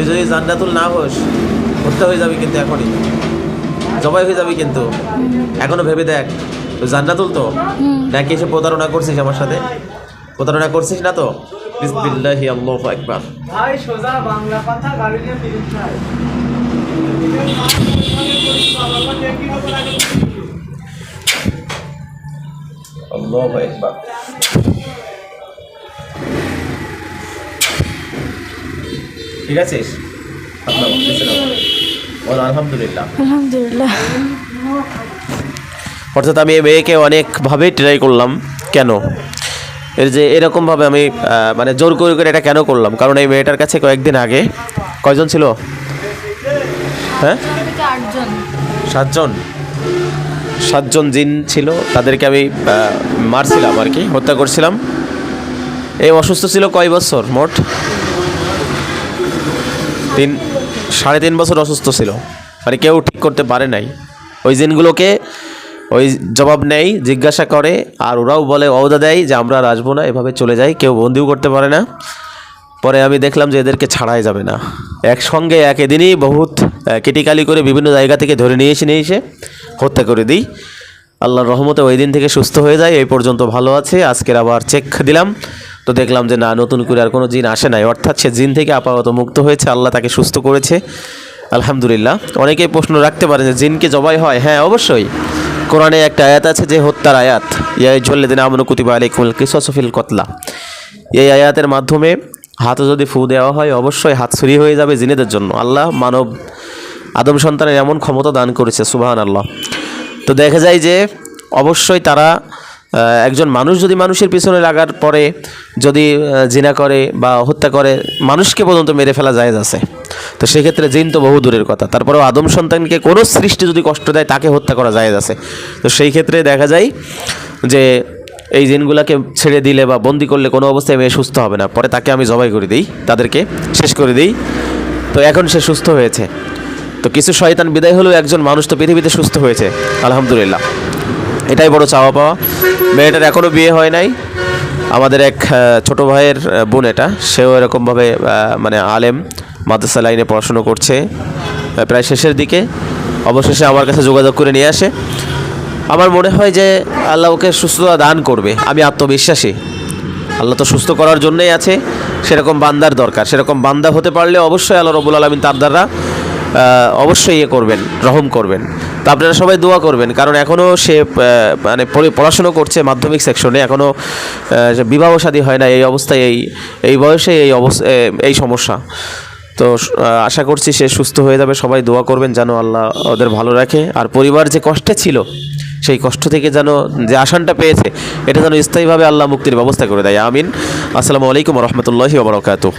তুই যদি জান্নাতুল না হোস হত্যা হয়ে যাবি কিন্তু এখনই। জবাই হয়ে যাবি কিন্তু। এখনও ভেবে দেখ তুই জান্নাতুল তো? নাকি এসে প্রতারণা করছিস আমার সাথে? প্রতারণা করছিস না তো? বিসমিল্লাহি আল্লাহু আকবার। ভাই সোজা বাংলা কথা গাড়ি ফিরিস নাই আল্লাহু আকবার। ঠিক আছিস আলহামদুলিল্লাহ। আলহামদুলিল্লাহ। অর্থাৎ আমি এই মেয়েকে অনেকভাবে ট্রাই করলাম। কেন? এর যে এরকমভাবে আমি মানে জোর করে করে এটা কেন করলাম? কারণ এই মেয়েটার কাছে কয়েকদিন আগে কয়জন ছিল? হ্যাঁ? সাতজন। সাতজন জিন ছিল। তাদেরকে আমি মারছিলাম আর কি হত্যা করছিলাম। এই অসুস্থ ছিল কয় বছর? মোট? তিন, সাড়ে তিন বছর অসুস্থ ছিল। মানে কেউ ঠিক করতে পারে নাই। ওই জিনগুলোকে ওই জবাব নেই জিজ্ঞাসা করে, আর ওরাও বলে অবদা দেয় যে আমরা আর আসব না, এভাবে চলে যাই, কেউ বন্দিও করতে পারে না। পরে আমি দেখলাম যে এদেরকে ছাড়াই যাবে না। একসঙ্গে একদিনই বহুত কেটিকালি করে বিভিন্ন জায়গা থেকে ধরে নিয়ে এসে নিয়ে এসে হত্যা করে দিই। আল্লাহর রহমতে ওই দিন থেকে সুস্থ হয়ে যায়, এই পর্যন্ত ভালো আছে। আজকের আবার চেক দিলাম। তো দেখলাম যে না, নতুন করে আর কোনো জিন আসে নাই। অর্থাৎ সে জিন থেকে আপাতত মুক্ত হয়েছে, আল্লাহ তাকে সুস্থ করেছে। আলহামদুলিল্লাহ। অনেকেই প্রশ্ন রাখতে পারে যে জিনকে জবাই হয়? হ্যাঁ অবশ্যই। কোরআনে একটা আয়াত আছে যে হত্যার আয়াত। ইয়াই ঝল্লে দিন আমন কুতিবা আলাইকুমুল কিসসফিল কতলা। এই আয়াতের মাধ্যমে হাতে যদি ফু দেওয়া হয়, অবশ্যই হাত ছুরি হয়ে যাবে জিনেদের জন্য। আল্লাহ মানব, আদম সন্তানের এমন ক্ষমতা দান করেছে সুবাহান আল্লাহ তো দেখা যায় যে অবশ্যই তারা একজন মানুষ যদি মানুষের পিছনে লাগার পরে যদি জিনা করে বা হত্যা করে, মানুষকে পর্যন্ত মেরে ফেলা যায় আছে। তো সেক্ষেত্রে জিন তো বহু দূরের কথা। তারপরেও আদম সন্তানকে কোনো সৃষ্টি যদি কষ্ট দেয়, তাকে হত্যা করা যায় আছে। তো সেই ক্ষেত্রে দেখা যায় যে এই জিনগুলাকে ছেড়ে দিলে বা বন্দি করলে কোনো অবস্থায় মেয়ে সুস্থ হবে না। পরে তাকে আমি জবাই করে দিই, তাদেরকে শেষ করে দিই। তো এখন সে সুস্থ হয়েছে। তো কিছু শয়তান বিদায় হলেও একজন মানুষ তো পৃথিবীতে সুস্থ হয়েছে, আলহামদুলিল্লাহ। এটাই বড় চাওয়া পাওয়া। মেয়েটার এখনও বিয়ে হয় নাই। আমাদের এক ছোট ভাইয়ের বোন এটা। সেও এরকমভাবে মানে আলেম, মাদ্রাসা লাইনে পড়াশুনো করছে প্রায় শেষের দিকে। অবশেষে আমার কাছে যোগাযোগ করে নিয়ে আসে। আমার মনে হয় যে আল্লাহ ওকে সুস্থতা দান করবে। আমি আত্মবিশ্বাসী। আল্লাহ তো সুস্থ করার জন্যই আছে। সেরকম বান্দার দরকার। সেরকম বান্দা হতে পারলে অবশ্যই আল্লাহ রবুল আলমিন তার দ্বারা অবশ্যই ইয়ে করবেন, রহম করবেন। তো আপনারা সবাই দোয়া করবেন, কারণ এখনও সে মানে পড়ে- পড়াশুনো করছে মাধ্যমিক সেকশনে এখনও বিবাহ শাদী হয় না, এই অবস্থায়, এই এই বয়সে এই অবস্থা এই সমস্যা। তো আশা করছি সে সুস্থ হয়ে যাবে, সবাই দোয়া করবেন যেন আল্লাহ ওদের ভালো রাখে। আর পরিবার যে কষ্টে ছিল, সেই কষ্ট থেকে যেন যে আসানটা পেয়েছে, এটা যেন স্থায়ীভাবে আল্লাহ মুক্তির ব্যবস্থা করে দেয়, আমিন। আসসালামু আলাইকুম রহমতুল্লাহি ওবরাকাতু